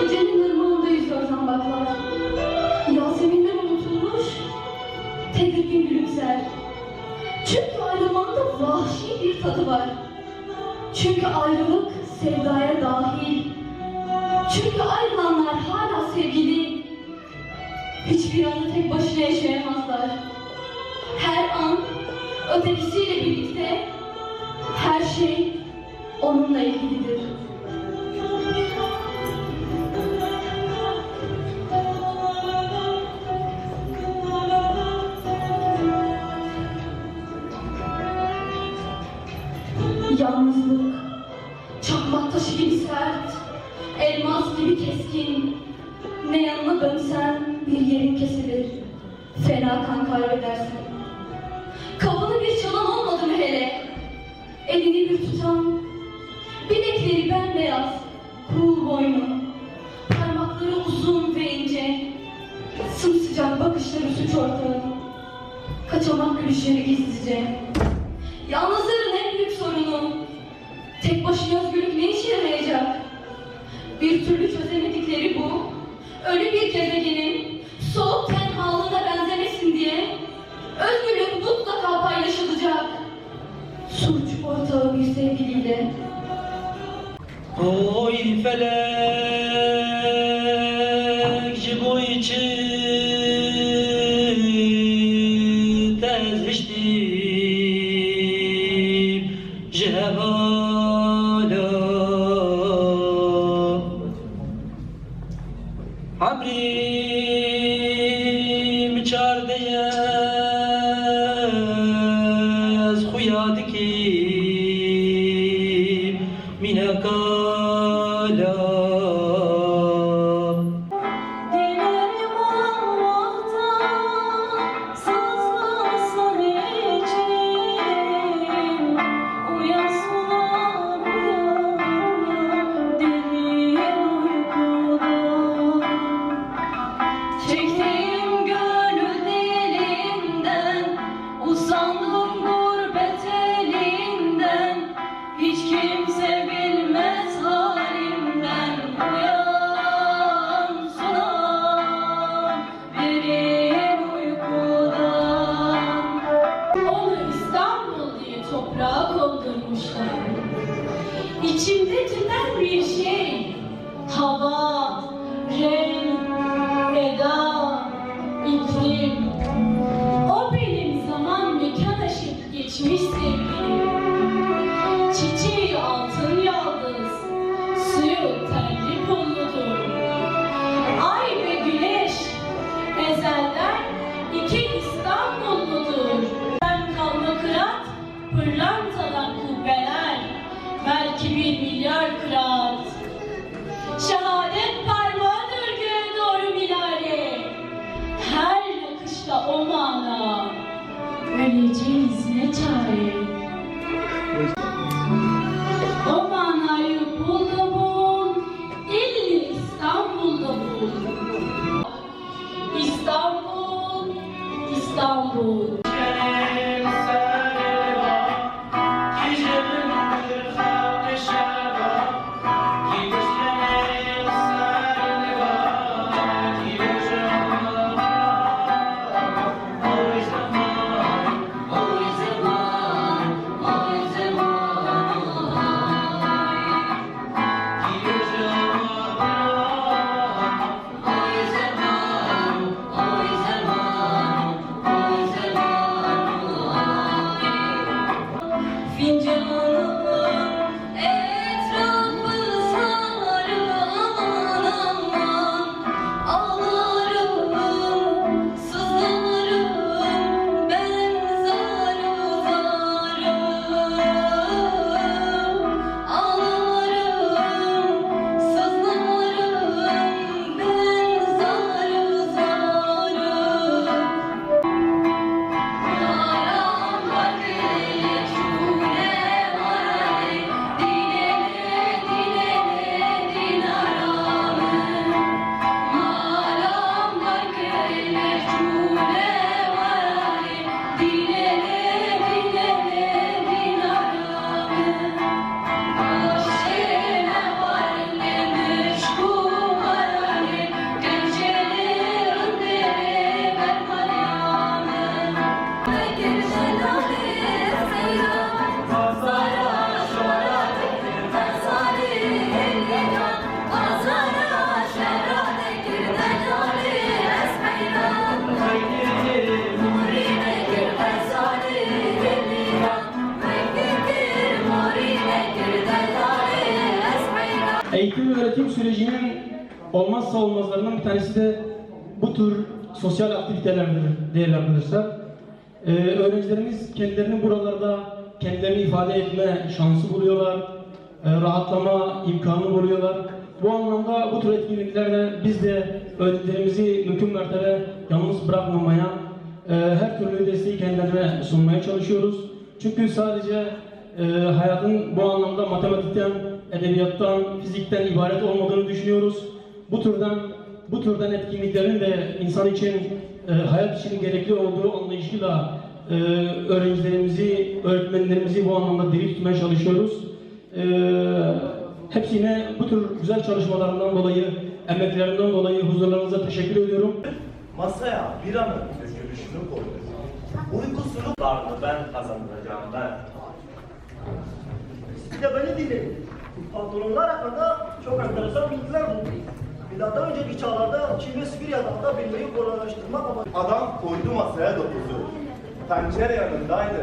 Gecenin ırmağında yüzüyor zambaklar. Yaseminler unutulmuş, tedirgin gülümser. Çünkü ayrılmanın vahşi bir tadı var. Çünkü ayrılık sevdaya dahil. Çünkü ayrılanlar hala sevgili. Hiçbir anı tek başına yaşayamazlar. Her an ötekisiyle birlikte her şey onunla ilgilidir. Yalnızlık, çakmak taşı gibi sert, elmas gibi keskin. Ne yanına dönsen bir yerin kesilir, fena kan kaybedersin. Kapını bir çalan olmadı mı hele? Elini bir tutan, bilekleri bembeyaz, kuğu boynu, parmakları uzun ve ince, sımsıcak bakışları suç ortağı, kaçamak gülüşleri gizlice. Bir türlü çözemedikleri bu, ölü bir gezegenin soğuk tenhalığına benzemesin diye özgürlük mutlaka paylaşılacak. Suç ortağı bir sevgiliyle. Oy felek jibo için tezmiştim İçimde tüten bir şey. Hava, renk, eda, iklim. O benim zaman mekan aşıp geçmiş sevgilim. Çiçeği altın yaldız Suyu terli pulludur Ay ve güneş ezelden iki İstanbulludur. Ben kalma kırat pırlantadan Öleceğiz ne çare Eğitim öğretim sürecinin olmazsa olmazlarından bir tanesi de bu tür sosyal aktivitelerdir değerli arkadaşlar. Ee, öğrencilerimiz kendilerini buralarda kendilerini ifade etme şansı buluyorlar, e, rahatlama imkanı buluyorlar. Bu anlamda bu tür etkinliklerde biz de öğrencilerimizi mümkün mertebe yalnız bırakmamaya, e, her türlü desteği kendilerine sunmaya çalışıyoruz. Çünkü sadece e, hayatın bu anlamda matematikten, edebiyattan, fizikten ibaret olmadığını düşünüyoruz. Bu türden bu türden etkinliklerin de insan için, e, hayat için gerekli olduğu anlayışıyla e, öğrencilerimizi, öğretmenlerimizi bu anlamda diri tutmaya çalışıyoruz. E, hepsine bu tür güzel çalışmalarından dolayı, emeklerinden dolayı huzurlarınıza teşekkür ediyorum. Masaya bir anın dökülüşünü koydu. Uykusunu vardı ben kazandıracağım ben. Bir de beni dinleyin. Pantolonlar hakkında çok enteresan bilgiler buldum. Milattan önceki çağlarda Çin ve Sibirya'da da bilmeyi kolaylaştırmak amacıyla Adam koydu masaya dokuzu. Pencere yanındaydı.